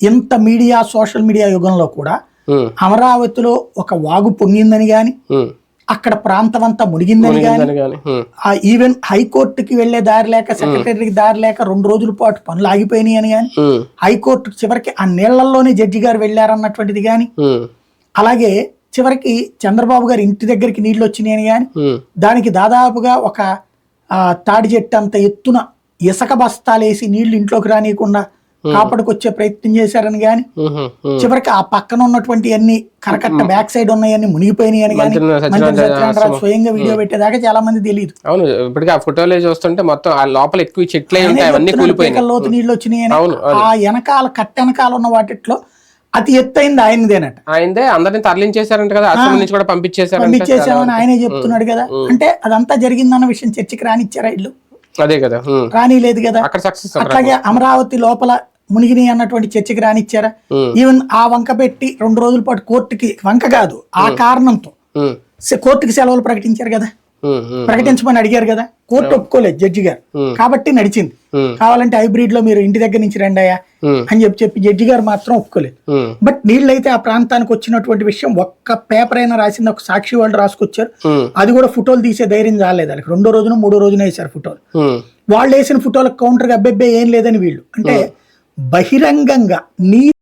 ఇంత media social media యుగంలో కూడా అమరావతిలో ఒక వాగు పొంగిందని గాని. అక్కడ ప్రాంతం అంతా మునిగిందని గాని ఆ ఈవెన్ హైకోర్టుకి వెళ్ళే దారి లేక సెక్రటరీకి దారి లేక రెండు రోజుల పాటు పనులు ఆగిపోయినాయి అని కానీ ఉమ్, హైకోర్టు చివరికి ఆ నీళ్ళలోనే జడ్జి గారు వెళ్ళారన్నటువంటిది కానీ ఉమ్, అలాగే చివరికి చంద్రబాబు గారి ఇంటి దగ్గరికి నీళ్ళు వచ్చినాయని ఉమ్, దానికి దాదాపుగా ఒక తాడి చెట్టు అంత ఎత్తున ఇసక బస్తాలేసి నీళ్ళు ఇంట్లోకి రానియకుండా కాపాడుకొచ్చే ప్రయత్నం చేశారని ఉమ్. చివరికి ఆ పక్కన ఉన్నటువంటి అన్ని కరకట్ట బ్యాక్ సైడ్ ఉన్నాయన్ని మునిగిపోయినాయి అని సత్యనారాయణ స్వయంగా వీడియో పెట్టేదాకా చాలా మంది తెలియదు. అవును ఇప్పటికీ ఆ ఫోటోలే చూస్తుంటే మొత్తం ఆ లోపల ఎక్కువ చెట్లే ఉంటాయి అవన్నీ కూలిపోయినాయి. లోతు నీళ్ళు వచ్చినాయి ఆ వెనకాల కట్ట వెనకాల ఉన్న వాటిట్లో అతి ఎత్తైంది ఆయనదేనట. ఆయనదే అందరిని తరలించేశారంట కదా ఆశ్రమం నుంచి కూడా పంపించేశారంట పంపించేసామని ఆయనే చెప్తున్నాడు కదా. అంటే అదంతా జరిగిందన్న విషయం చర్చకి రానిచ్చారా ఇల్లు? అదే కదా. రానిలేదు కదా. అక్కడ సక్సెస్ అట్లాగే అమరావతి లోపల మునిగిని అన్నటువంటి చర్చకి రానిచ్చారా. ఈవెన్ ఆ వంక పెట్టి రెండు రోజుల పాటు కోర్టుకి వంక కాదు ఆ కారణంతో కోర్టుకి సెలవులు ప్రకటించారు కదా? ప్రకటించమని అడిగారు కదా? కోర్టు ఒప్పుకోలేదు జడ్జి గారు. కాబట్టి నడిచింది. కావాలంటే హైబ్రిడ్లో మీరు ఇంటి దగ్గర నుంచి రండి అయ్యా అని చెప్పి చెప్పి జడ్జి గారు మాత్రం ఒప్పుకోలేదు. బట్ నీళ్ళైతే ఆ ప్రాంతానికి వచ్చినటువంటి విషయం ఒక్క పేపర్ అయినా రాసింది ఒక సాక్షి వాళ్ళు రాసుకొచ్చారు. అది కూడా ఫోటోలు తీసే ధైర్యం రాలేదు వాళ్ళకి. రెండో రోజున మూడో రోజున వేశారు ఫోటోలు. వాళ్ళు వేసిన ఫోటోలకు కౌంటర్ అబ్బెబ్బే ఏం లేదని వీళ్ళు. అంటే బహిరంగంగా నీ